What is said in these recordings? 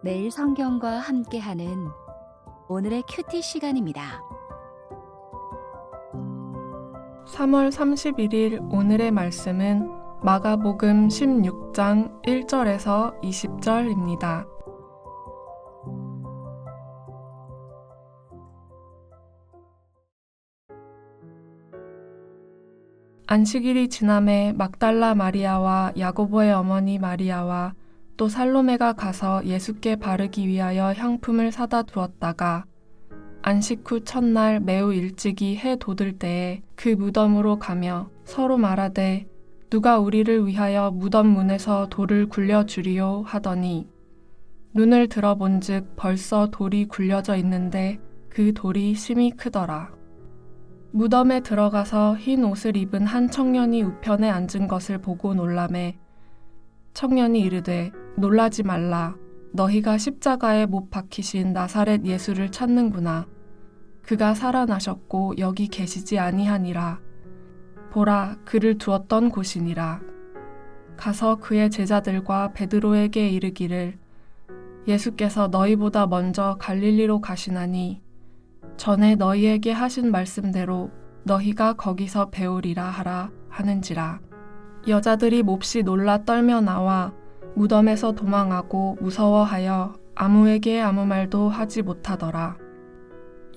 매일 성경과 함께하는 오늘의 큐티 시간입니다. 3월 31일 오늘의 말씀은 마가복음 16장 1절에서 20절입니다. 안식일이 지남에 막달라 마리아와 야고보의 어머니 마리아와 또 살로메가 가서 예수께 바르기 위하여 향품을 사다 두었다가 안식 후 첫날 매우 일찍이 해 돋을 때에 그 무덤으로 가며 서로 말하되 누가 우리를 위하여 무덤 문에서 돌을 굴려 주리요 하더니 눈을 들어본즉 벌써 돌이 굴려져 있는데 그 돌이 심히 크더라. 무덤에 들어가서 흰 옷을 입은 한 청년이 우편에 앉은 것을 보고 놀라매 청년이 이르되 놀라지 말라. 너희가 십자가에 못 박히신 나사렛 예수를 찾는구나. 그가 살아나셨고 여기 계시지 아니하니라. 보라 그를 두었던 곳이니라. 가서 그의 제자들과 베드로에게 이르기를 예수께서 너희보다 먼저 갈릴리로 가시나니 전에 너희에게 하신 말씀대로 너희가 거기서 배우리라 하라 하는지라. 여자들이 몹시 놀라 떨며 나와 무덤에서 도망하고 무서워하여 아무에게 아무 말도 하지 못하더라.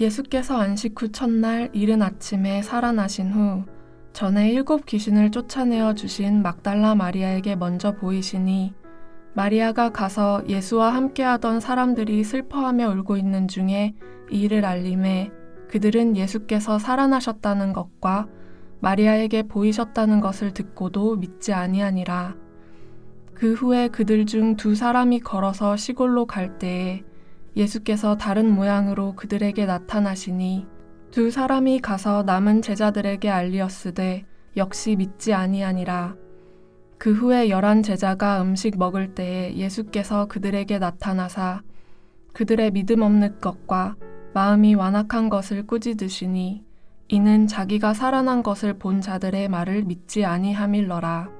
예수께서 안식 후 첫날 이른 아침에 살아나신 후 전에 일곱 귀신을 쫓아내어 주신 막달라 마리아에게 먼저 보이시니 마리아가 가서 예수와 함께하던 사람들이 슬퍼하며 울고 있는 중에 이 일을 알림해 그들은 예수께서 살아나셨다는 것과 마리아에게 보이셨다는 것을 듣고도 믿지 아니하니라. 그 후에 그들 중 두 사람이 걸어서 시골로 갈 때에 예수께서 다른 모양으로 그들에게 나타나시니 두 사람이 가서 남은 제자들에게 알리었으되 역시 믿지 아니하니라. 그 후에 열한 제자가 음식 먹을 때에 예수께서 그들에게 나타나사 그들의 믿음 없는 것과 마음이 완악한 것을 꾸짖으시니 이는 자기가 살아난 것을 본 자들의 말을 믿지 아니함일러라.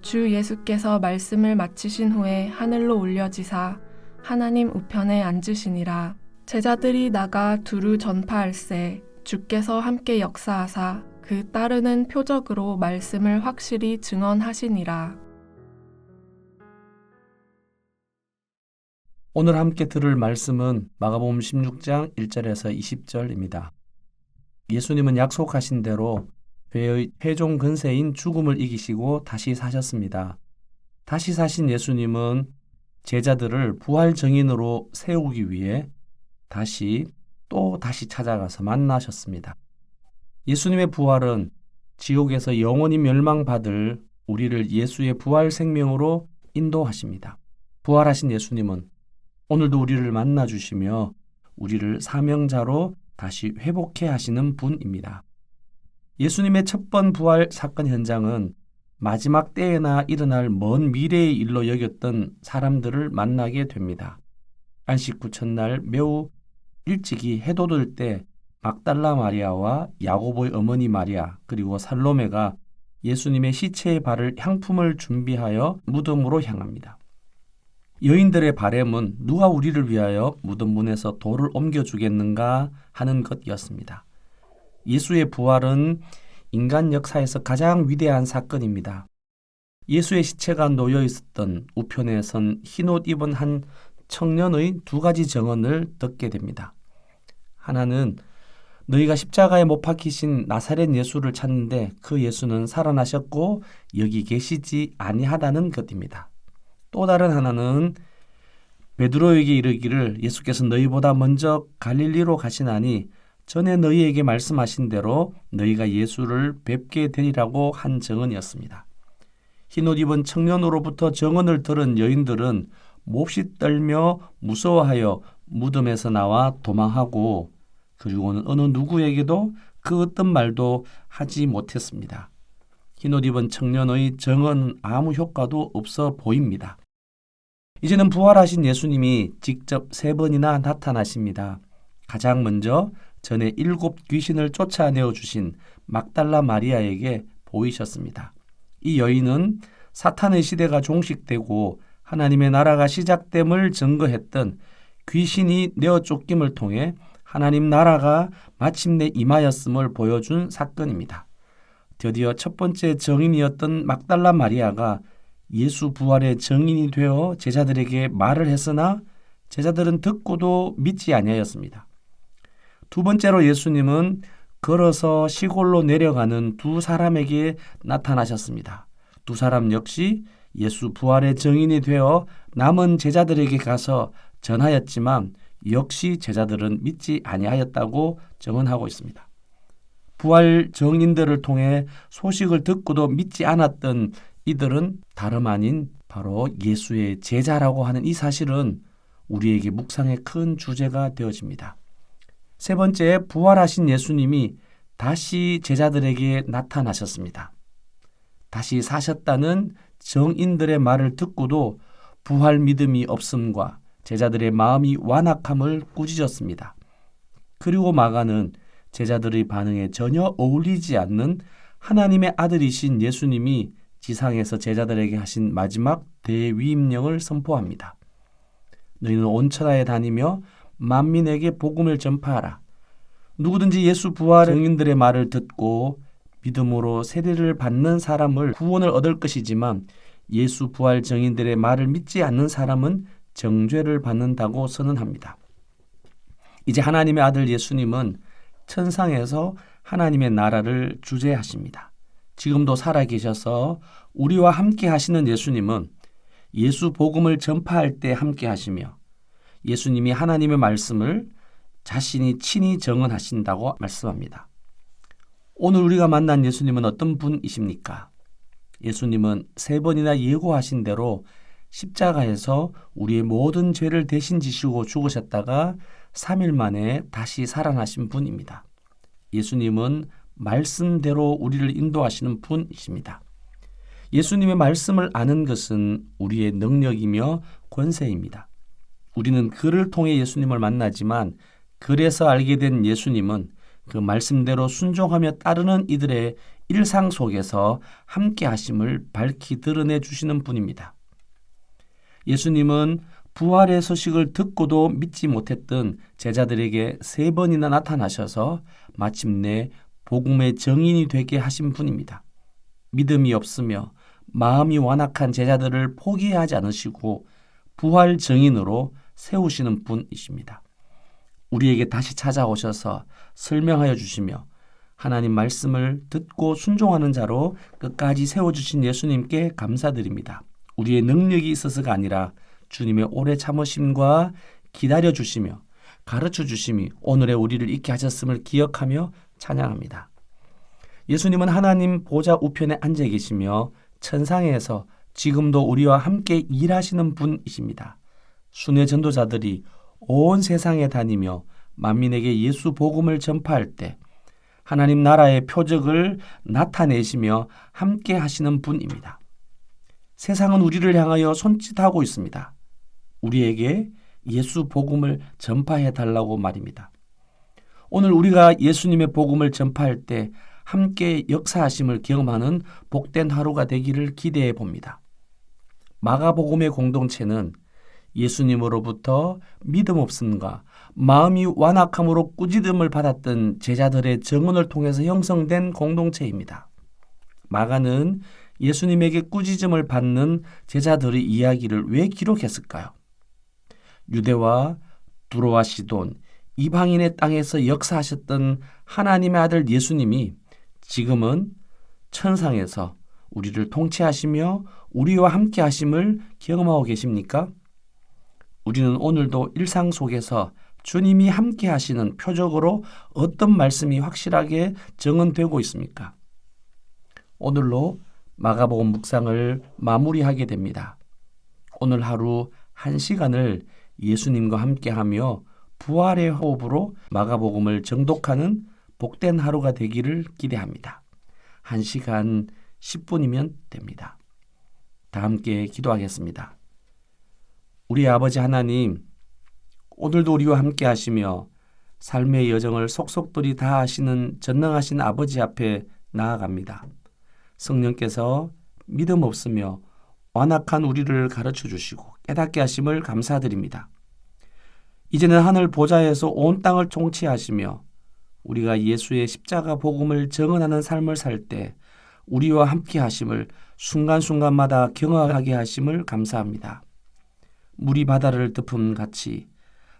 주 예수께서 말씀을 마치신 후에 하늘로 올려지사 하나님 우편에 앉으시니라. 제자들이 나가 두루 전파할세 주께서 함께 역사하사 그 따르는 표적으로 말씀을 확실히 증언하시니라. 오늘 함께 들을 말씀은 마가복음 16장 1절에서 20절입니다. 예수님은 약속하신 대로 죄의 최종 근세인 죽음을 이기시고 다시 사셨습니다. 다시 사신 예수님은 제자들을 부활 증인으로 세우기 위해 다시 또 다시 찾아가서 만나셨습니다. 예수님의 부활은 지옥에서 영원히 멸망받을 우리를 예수의 부활 생명으로 인도하십니다. 부활하신 예수님은 오늘도 우리를 만나 주시며 우리를 사명자로 다시 회복해 하시는 분입니다. 예수님의 첫 번 부활 사건 현장은 마지막 때에나 일어날 먼 미래의 일로 여겼던 사람들을 만나게 됩니다. 안식 후 첫날 매우 일찍이 해돋을 때 막달라 마리아와 야고보의 어머니 마리아 그리고 살로메가 예수님의 시체에 바를 향품을 준비하여 무덤으로 향합니다. 여인들의 바램은 누가 우리를 위하여 무덤 문에서 돌을 옮겨 주겠는가 하는 것이었습니다. 예수의 부활은 인간 역사에서 가장 위대한 사건입니다. 예수의 시체가 놓여 있었던 우편에 선 흰옷 입은 한 청년의 두 가지 정언을 듣게 됩니다. 하나는 너희가 십자가에 못 박히신 나사렛 예수를 찾는데 그 예수는 살아나셨고 여기 계시지 아니하다는 것입니다. 또 다른 하나는 베드로에게 이르기를 예수께서 너희보다 먼저 갈릴리로 가시나니 전에 너희에게 말씀하신 대로 너희가 예수를 뵙게 되리라고 한 정언이었습니다. 흰옷 입은 청년으로부터 정언을 들은 여인들은 몹시 떨며 무서워하여 무덤에서 나와 도망하고 그리고는 어느 누구에게도 그 어떤 말도 하지 못했습니다. 흰옷 입은 청년의 정은 아무 효과도 없어 보입니다. 이제는 부활하신 예수님이 직접 세 번이나 나타나십니다. 가장 먼저 전에 일곱 귀신을 쫓아내어 주신 막달라 마리아에게 보이셨습니다. 이 여인은 사탄의 시대가 종식되고 하나님의 나라가 시작됨을 증거했던 귀신이 내어 쫓김을 통해 하나님 나라가 마침내 임하였음을 보여준 사건입니다. 드디어 첫 번째 정인이었던 막달라 마리아가 예수 부활의 정인이 되어 제자들에게 말을 했으나 제자들은 듣고도 믿지 아니하였습니다. 두 번째로 예수님은 걸어서 시골로 내려가는 두 사람에게 나타나셨습니다. 두 사람 역시 예수 부활의 정인이 되어 남은 제자들에게 가서 전하였지만 역시 제자들은 믿지 아니하였다고 증언하고 있습니다. 부활 정인들을 통해 소식을 듣고도 믿지 않았던 이들은 다름 아닌 바로 예수의 제자라고 하는 이 사실은 우리에게 묵상의 큰 주제가 되어집니다. 세 번째, 부활하신 예수님이 다시 제자들에게 나타나셨습니다. 다시 사셨다는 정인들의 말을 듣고도 부활 믿음이 없음과 제자들의 마음이 완악함을 꾸짖었습니다. 그리고 마가는 제자들의 반응에 전혀 어울리지 않는 하나님의 아들이신 예수님이 지상에서 제자들에게 하신 마지막 대위임령을 선포합니다. 너희는 온 천하에 다니며 만민에게 복음을 전파하라. 누구든지 예수 부활 증인들의 말을 듣고 믿음으로 세례를 받는 사람을 구원을 얻을 것이지만 예수 부활 증인들의 말을 믿지 않는 사람은 정죄를 받는다고 선언합니다. 이제 하나님의 아들 예수님은 천상에서 하나님의 나라를 주재하십니다. 지금도 살아 계셔서 우리와 함께 하시는 예수님은 예수 복음을 전파할 때 함께 하시며 예수님이 하나님의 말씀을 자신이 친히 정언하신다고 말씀합니다. 오늘 우리가 만난 예수님은 어떤 분이십니까? 예수님은 세 번이나 예고하신 대로 십자가에서 우리의 모든 죄를 대신 지시고 죽으셨다가 3일 만에 다시 살아나신 분입니다. 예수님은 말씀대로 우리를 인도하시는 분이십니다. 예수님의 말씀을 아는 것은 우리의 능력이며 권세입니다. 우리는 글을 통해 예수님을 만나지만 글에서 알게 된 예수님은 그 말씀대로 순종하며 따르는 이들의 일상 속에서 함께 하심을 밝히 드러내 주시는 분입니다. 예수님은 부활의 소식을 듣고도 믿지 못했던 제자들에게 세 번이나 나타나셔서 마침내 복음의 정인이 되게 하신 분입니다. 믿음이 없으며 마음이 완악한 제자들을 포기하지 않으시고 부활 정인으로 세우시는 분이십니다. 우리에게 다시 찾아오셔서 설명하여 주시며 하나님 말씀을 듣고 순종하는 자로 끝까지 세워주신 예수님께 감사드립니다. 우리의 능력이 있어서가 아니라 주님의 오래 참으심과 기다려 주시며 가르쳐 주심이 오늘의 우리를 있게 하셨음을 기억하며 찬양합니다. 예수님은 하나님 보좌 우편에 앉아 계시며 천상에서 지금도 우리와 함께 일하시는 분이십니다. 순회 전도자들이 온 세상에 다니며 만민에게 예수 복음을 전파할 때 하나님 나라의 표적을 나타내시며 함께 하시는 분입니다. 세상은 우리를 향하여 손짓하고 있습니다. 우리에게 예수 복음을 전파해 달라고 말입니다. 오늘 우리가 예수님의 복음을 전파할 때 함께 역사하심을 경험하는 복된 하루가 되기를 기대해 봅니다. 마가복음의 공동체는 예수님으로부터 믿음 없음과 마음이 완악함으로 꾸짖음을 받았던 제자들의 증언을 통해서 형성된 공동체입니다. 마가는 예수님에게 꾸짖음을 받는 제자들의 이야기를 왜 기록했을까요? 유대와 두로와 시돈, 이방인의 땅에서 역사하셨던 하나님의 아들 예수님이 지금은 천상에서 우리를 통치하시며 우리와 함께 하심을 경험하고 계십니까? 우리는 오늘도 일상 속에서 주님이 함께 하시는 표적으로 어떤 말씀이 확실하게 정언되고 있습니까? 오늘로 마가복음 묵상을 마무리하게 됩니다. 오늘 하루 한 시간을 예수님과 함께하며 부활의 호흡으로 마가복음을 정독하는 복된 하루가 되기를 기대합니다. 한 시간 10분이면 됩니다. 다 함께 기도하겠습니다. 우리 아버지 하나님, 오늘도 우리와 함께 하시며 삶의 여정을 속속들이 다 하시는 전능하신 아버지 앞에 나아갑니다. 성령께서 믿음 없으며 완악한 우리를 가르쳐 주시고 깨닫게 하심을 감사드립니다. 이제는 하늘 보좌에서 온 땅을 통치하시며 우리가 예수의 십자가 복음을 정언하는 삶을 살 때 우리와 함께 하심을 순간순간마다 경험하게 하심을 감사합니다. 물이 바다를 덮음 같이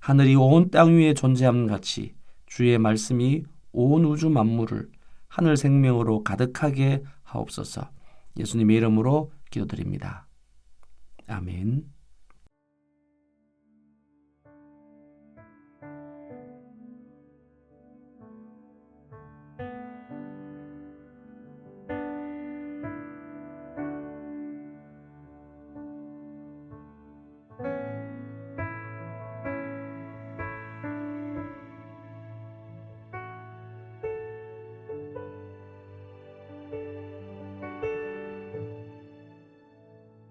하늘이 온 땅 위에 존재함 같이 주의 말씀이 온 우주 만물을 하늘 생명으로 가득하게 하옵소서. 예수님의 이름으로 기도드립니다. 아멘.